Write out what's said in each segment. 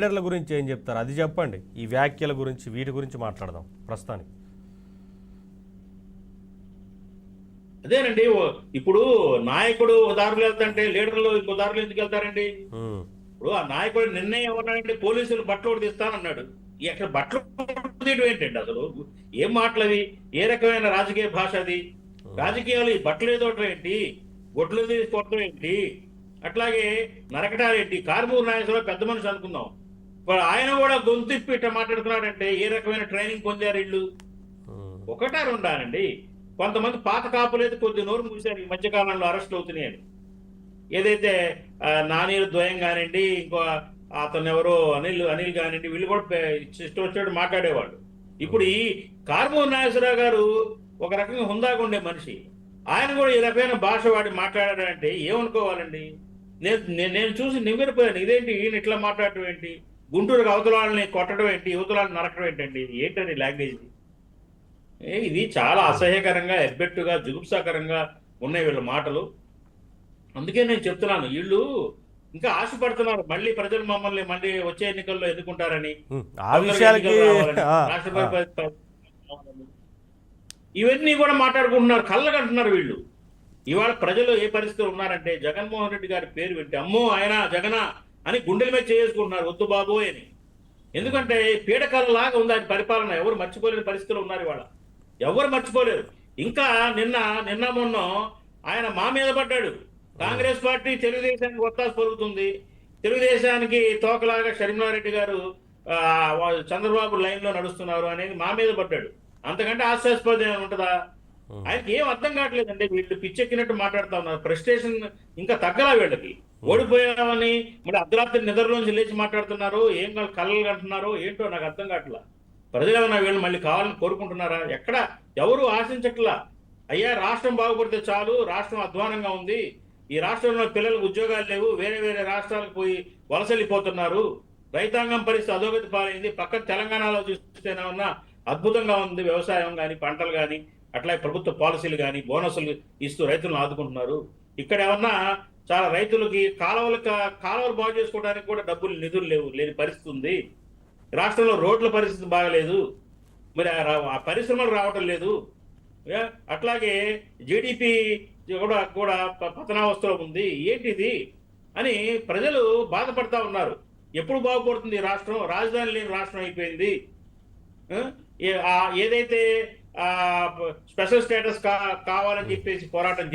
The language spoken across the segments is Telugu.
లీడర్ల గురించి ఏం చెప్తారు? అది చెప్పండి. ఈ వ్యాఖ్యల గురించి వీటి గురించి మాట్లాడదాం. ప్రస్తుతానికి. అదేనండి. ఇప్పుడు నాయకుడు ఉదాహరణలు వెళ్తాంటే లీడర్లు ఇంకో దారులు ఎందుకు వెళ్తారండి? ఇప్పుడు ఆ నాయకుడు నిర్ణయం ఏమన్నాడంటే పోలీసులు బట్టలు తీస్తానన్నాడు ఈ అక్కడ బట్టలు తీయడం ఏంటండి అసలు? ఏం మాటలు అవి? ఏ రకమైన రాజకీయ భాష అది? రాజకీయాలు ఈ బట్టలు ఏదోటం ఏంటి? గొడ్లు తీసుకోవటం ఏంటి? అట్లాగే నరకటాలు ఏంటి? కార్మూరు నాయకులు పెద్ద మనిషి అనుకుందాం. ఆయన కూడా గొంతు ఇప్పి ఇట్లా మాట్లాడుతున్నాడంటే ఏ రకమైన ట్రైనింగ్ పొందారు ఉమ్, ఒకటా రెండానండి కొంతమంది పాత కాపులేదు కొద్ది నోరు మూసారు ఈ మధ్య కాలంలో అరెస్ట్ అవుతున్నాయని ఏదైతే ఆ, నానీరు ద్వయం కానివ్వండి ఇంకో అతను ఎవరో అనిల్ అనిల్ కానివ్వండి వీళ్ళు కూడా ఇష్టం వచ్చినట్టు మాట్లాడేవాళ్ళు. ఇప్పుడు ఈ కార్మూర్ నాగేశ్వరరావు గారు ఒక రకంగా హుందాగా ఉండే మనిషి. ఆయన కూడా ఈ రకమైన భాష వాడి మాట్లాడాడంటే ఏమనుకోవాలండి? నేను నేను- చూసి నిమిరిపోయాను ఇదేంటి? ఈయన ఇట్లా మాట్లాడటం ఏంటి? గుంటూరు అవతలాలని కొట్టడం ఏంటి యువతలాన్ని నరకడం ఏంటండి? ఏంటండి లాంగ్వేజ్ ఏ, ఇది చాలా అసహ్యకరంగా ఎబ్బెట్టుగా జుగుప్సాకరంగా ఉన్నాయి వీళ్ళ మాటలు. అందుకే నేను చెప్తున్నాను వీళ్ళు ఇంకా ఆశపడుతున్నారు మళ్ళీ ప్రజలు మమ్మల్ని మళ్ళీ వచ్చే ఎన్నికల్లో ఎన్నుకుంటారని. ఇవన్నీ కూడా మాట్లాడుకుంటున్నారు కళ్ళకంటున్నారు వీళ్ళు. ఇవాళ ప్రజలు ఏ పరిస్థితిలో ఉన్నారంటే జగన్మోహన్ రెడ్డి గారి పేరు పెట్టి అమ్మో ఆయన జగన అని గుండెల మీద చేసుకుంటున్నారు వద్దు బాబోయ్ అని. ఎందుకంటే పీడకలలాగా ఉంది ఆయన పరిపాలన. ఎవరు మర్చిపోలేని పరిస్థితిలో ఉన్నారు ఇవాళ. ఎవరు మర్చిపోలేరు. ఇంకా నిన్న నిన్న మొన్న ఆయన మా మీద పడ్డాడు. కాంగ్రెస్ పార్టీ తెలుగుదేశానికి ఒత్తాసు పలుకుతుంది. తెలుగుదేశానికి తోకలాగా షర్మిలారెడ్డి గారు చంద్రబాబు లైన్లో నడుస్తున్నారు అనేది మా మీద పడ్డాడు. అంతకంటే ఏమైనా ఉంటుందా? ఆయనకి ఏం అర్థం కావట్లేదండి. వీళ్ళు పిచ్చెక్కినట్టు మాట్లాడుతా ఉన్నారు ఫ్రస్ట్రేషన్ ఇంకా తగ్గలా వీళ్ళకి. ఓడిపోయామని మళ్ళీ అర్ధరాత్రి నిద్రలోంచి లేచి మాట్లాడుతున్నారు. ఏం కాదు కళ్ళలు కంటున్నారో. ఏంటో నాకు అర్థం కావట్లా. ప్రజలేమన్నా వీళ్ళు మళ్ళీ కావాలని కోరుకుంటున్నారా? ఎక్కడ? ఎవరు ఆశించట్లా? అయ్యా రాష్ట్రం బాగుపడితే చాలు. రాష్ట్రం అధ్వానంగా ఉంది. ఈ రాష్ట్రంలో పిల్లలకు ఉద్యోగాలు లేవు. వేరే వేరే రాష్ట్రాలకు పోయి వలసలిపోతున్నారు రైతాంగం పరిస్థితి అధోగతి పాలైంది. పక్కన తెలంగాణలో చూస్తేనే ఉన్న అద్భుతంగా ఉంది వ్యవసాయం కానీ పంటలు కానీ అట్లా ప్రభుత్వ పాలసీలు కానీ బోనసులు ఇస్తూ రైతులను ఆదుకుంటున్నారు. ఇక్కడ ఏమన్నా చాలా రైతులకి కాలువలు కాలువలు బాగు చేసుకోవడానికి కూడా డబ్బులు నిధులు లేవు లేని పరిస్థితి ఉంది రాష్ట్రంలో రోడ్ల పరిస్థితి బాగలేదు. మరి ఆ రా- ఆ పరిశ్రమలు రావటం లేదు. అట్లాగే జీడిపి కూడా కూడా ప- పతనావస్థలో ఉంది. ఏంటిది? అని ప్రజలు బాధపడతా ఉన్నారు. ఎప్పుడు బాగుపడుతుంది ఈ రాష్ట్రం? రాజధాని లేని రాష్ట్రం అయిపోయింది. ఏ- ఏదైతే స్పెషల్ స్టేటస్ కావాలని చెప్పేసి పోరాటం.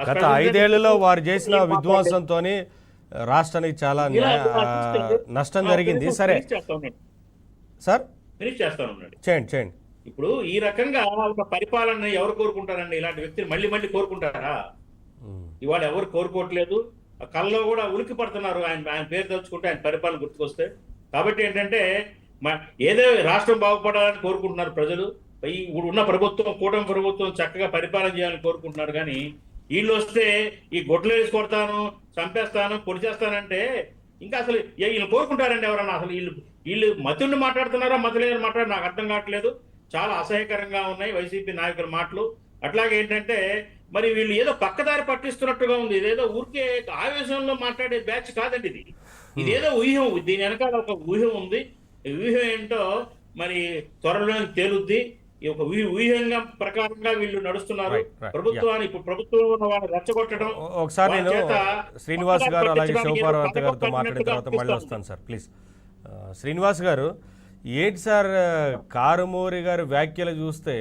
ఆ గత ఐదేళ్ళలో వారు చేసిన విధ్వంసంతో రాష్ట్రానికి చాలా నష్టం జరిగింది. సరే. సార్? ఫినిష్ చేస్తాను ఉన్నాడు. చేయండి చేయండి. ఇప్పుడు ఈ రకంగా ఒక పరిపాలన ఎవరు కోరుకుంటారండి? ఇలాంటి వ్యక్తిని మళ్ళీ మళ్ళీ కోరుకుంటారా? ఇవాళ ఎవరు కోరుకోవట్లేదు? కళ్ళలో కూడా ఉలికి పడుతున్నారు ఆయన ఆయన పేరు తలుచుకుంటే ఆయన పరిపాలన గుర్తుకొస్తే. కాబట్టి ఏంటంటే ఏదో రాష్ట్రం బాగుపడాలని కోరుకుంటున్నారు ప్రజలు. ఇప్పుడు ఉన్న ప్రభుత్వం కూటమి ప్రభుత్వం చక్కగా పరిపాలన చేయాలని కోరుకుంటున్నారు. కానీ వీళ్ళు వస్తే ఈ గొడ్లు వేసి కొడతాను చంపేస్తాను పొడి చేస్తానంటే ఇంకా అసలు వీళ్ళు కోరుకుంటారండి ఎవరన్నా? అసలు వీళ్ళు వీళ్ళు మతుండి మాట్లాడుతున్నారా మతలేని మాట్లాడు? నాకు అర్థం కావట్లేదు. చాలా అసహ్యకరంగా ఉన్నాయి వైసీపీ నాయకుల మాటలు. అట్లాగే ఏంటంటే మరి వీళ్ళు ఏదో పక్కదారి పట్టిస్తున్నట్టుగా ఉంది. ఇదేదో ఊరికే ఆవేశంలో మాట్లాడే బ్యాచ్ కాదండి ఇది. ఇదేదో ఊహ్యం. దీని వెనకాల ఒక ఊహ్యం ఉంది. ఊహ్యం ఏంటో మరి త్వరలో తేలుద్ది. ఈ ప్రకారంగా వీళ్ళు నడుస్తున్నారు. ప్రభుత్వాన్ని ఇప్పుడు ప్రభుత్వంలో ఉన్న వాళ్ళని రెచ్చగొట్టడం ఒకసారి నేను శ్రీనివాస్ గారు అలాగే శివపార్వతి గారితో మాట్లాడిన తర్వాత మళ్ళీ వస్తాను సార్ ప్లీజ్ ఆ, శ్రీనివాస్ గారు ఏంటి సార్ కారుమూరి గారి వ్యాఖ్యలు చూస్తే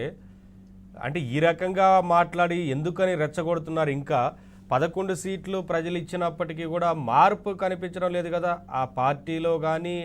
అంటే ఈ రకంగా మాట్లాడి ఎందుకని రెచ్చగొడుతున్నారు? ఇంకా పదకొండు సీట్లు ప్రజలు ఇచ్చినప్పటికీ కూడా మార్పు కనిపించడం లేదు కదా. ఆ పార్టీలో కానీ